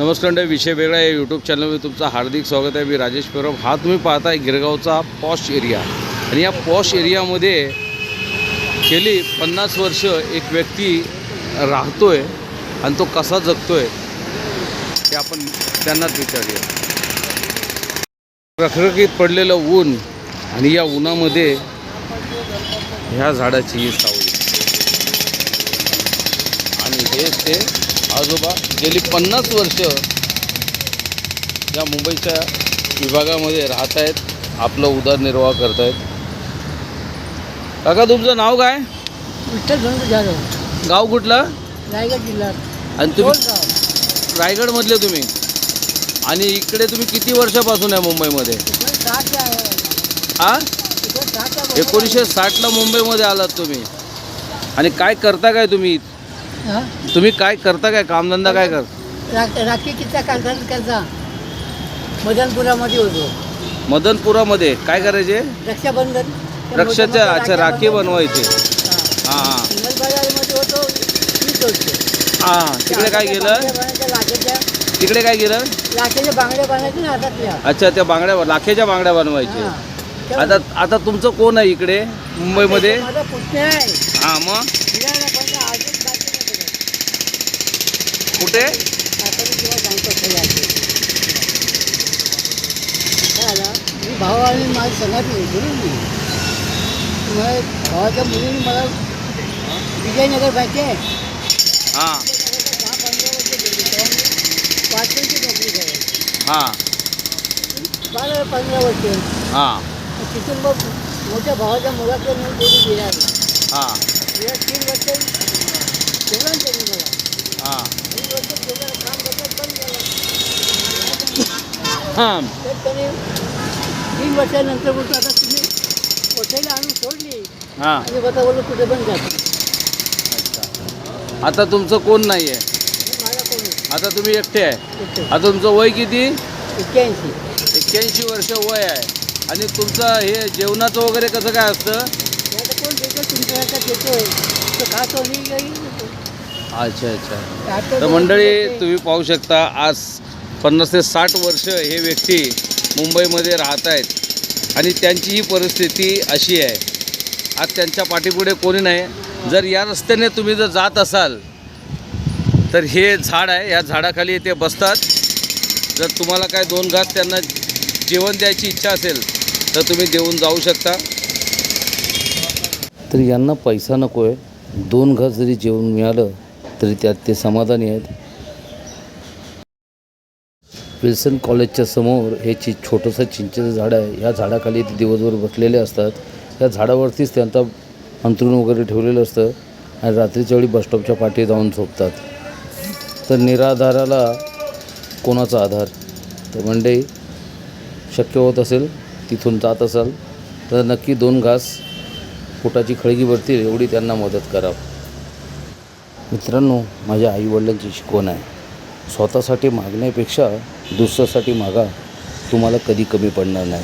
नमस्कार विषय वेगळा आहे. यूट्यूब चॅनलमध्ये तुमचं हार्दिक स्वागत आहे. मी राजेश परब. हा तुम्ही पाहताय गिरगावचा पॉश एरिया. आणि या पॉश एरियामध्ये गेली पन्नास वर्ष एक व्यक्ती राहतो आहे आणि तो कसा जगतो आहे ते आपण त्यांनाच विचारूया. रखरखीत पडलेलं ऊन आणि या उन्हामध्ये ह्या झाडाची ही सावली. आणि हेच ते आजोबा गेली पन्नास वर्ष या मुंबईच्या विभागामध्ये राहत आहेत आपलं उदरनिर्वाह करत आहेत काका तुमचं नाव काय? विठ्ठल धनगर जाधव. गाव कुठलं? रायगड जिल्ह्यात आणि तुम्ही. रायगडमधले तुम्ही? आणि इकडे तुम्ही किती वर्षापासून आहे मुंबईमध्ये. हा एकोणीसशे साठला मुंबईमध्ये आलात तुम्ही. आणि काय करता काय तुम्ही? तुम्ही काय करता काय? कामधंदा काय कर? रा- राखी किती कांदा करता मदनपुरामध्ये होतो. मदनपुरामध्ये. काय करायचे? रक्षाबंधन. रक्षाच्या अच्छा राखी बनवायचे. हा. हां सिंगल बाजारमध्ये होतो. वीस वर्ष तिकडे काय केलं बांगड्या बनायच्या लाखेच्या तिकडे काय केलं लाखेच्या बांगड्या ना हातातल्या अच्छा त्या बांगड्या लाखेच्या बांगड्या बनवायचे. हा. त्या- आता आता तुमचं कोण आहे इकडे? मुंबईमध्ये? माझा पुतण्या आहे. हां मग. कुठे? आता मी भाऊ आणि माझी संघात होतो ना मी भावाच्या मुलीने मला विजयनगर माहिती आहे हां. गेली वाचनाची नोकरी करायची हां. बारा पंधरा वर्ष हां. तिथून मग मोठ्या भावाच्या मुलाकडे मी गेली बिरायला हां. तीन वर्ष ठेवलं ना त्यांनी मला हां तीन वर्ष ठेवलं काम करतात बंद झालं हां. तर तीन वर्षानंतर बोलतो आता तुम्ही कोठेला आणून सोडली. हां. आणि बघा बोललो कुठे पण जातो आता तुमचं कोण नाही आहे? मला कोण? आता तुम्ही एकटे आहे? आता तुमचं वय किती? एक्क्याऐंशी. एक्क्याऐंशी वर्ष वय आहे. आणि तुमचं हे जेवणाचं वगैरे कसं काय असतं? ते आता कोण देतो? तुमच्यासारखा देतोय. तो खातो मी काही अच्छा अच्छा. तर मंडळी तुम्ही पाहू शकता आज पन्नास ते साठ वर्ष हे व्यक्ती मुंबईमध्ये राहत आहेत. आणि त्यांची ही परिस्थिती अशी आहे. आज त्यांच्या पाठीपुढे कोणी नाही. जर या रस्त्याने तुम्ही जर जात असाल तर हे झाड आहे. या झाडाखाली ते बसतात. जर तुम्हाला काय दोन घात त्यांना जेवण द्यायची इच्छा असेल तर तुम्ही देऊन जाऊ शकता. तर यांना पैसा नको आहे दोन घास जरी जेवण मिळालं तरी त्यात ते समाधानी आहेत. विल्सन कॉलेजच्या समोर हे चि छोटंसं चिंचेचं झाड आहे. या झाडाखाली ते दिवसभर बसलेले असतात. त्या झाडावरतीच त्यांचा अंथरूण वगैरे ठेवलेलं असतं आणि रात्रीच्या वेळी बसस्टॉपच्या पाठी जाऊन झोपतात. तर निराधाराला कोणाचा आधार? तर म्हणजे शक्य होत असेल तिथून जात असाल तर नक्की दोन घास पोटाची खळगी भरतील एवढी त्यांना मदत करा. मित्रांनो माझ्या आईवडिलांची शिकवण आहे. स्वतःसाठी मागण्यापेक्षा दुसऱ्यासाठी मागा तुम्हाला कधी कमी पडणार नाही.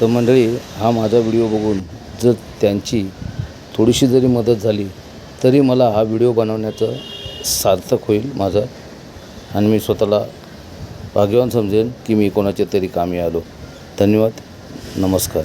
तर मंडळी हा माझा व्हिडिओ बघून जर त्यांची थोडीशी जरी मदत झाली तरी मला हा व्हिडिओ बनवण्याचं सार्थक होईल माझं. आणि मी स्वतःला भाग्यवान समजेन की मी कोणाच्या तरी कामी आलो. धन्यवाद. नमस्कार.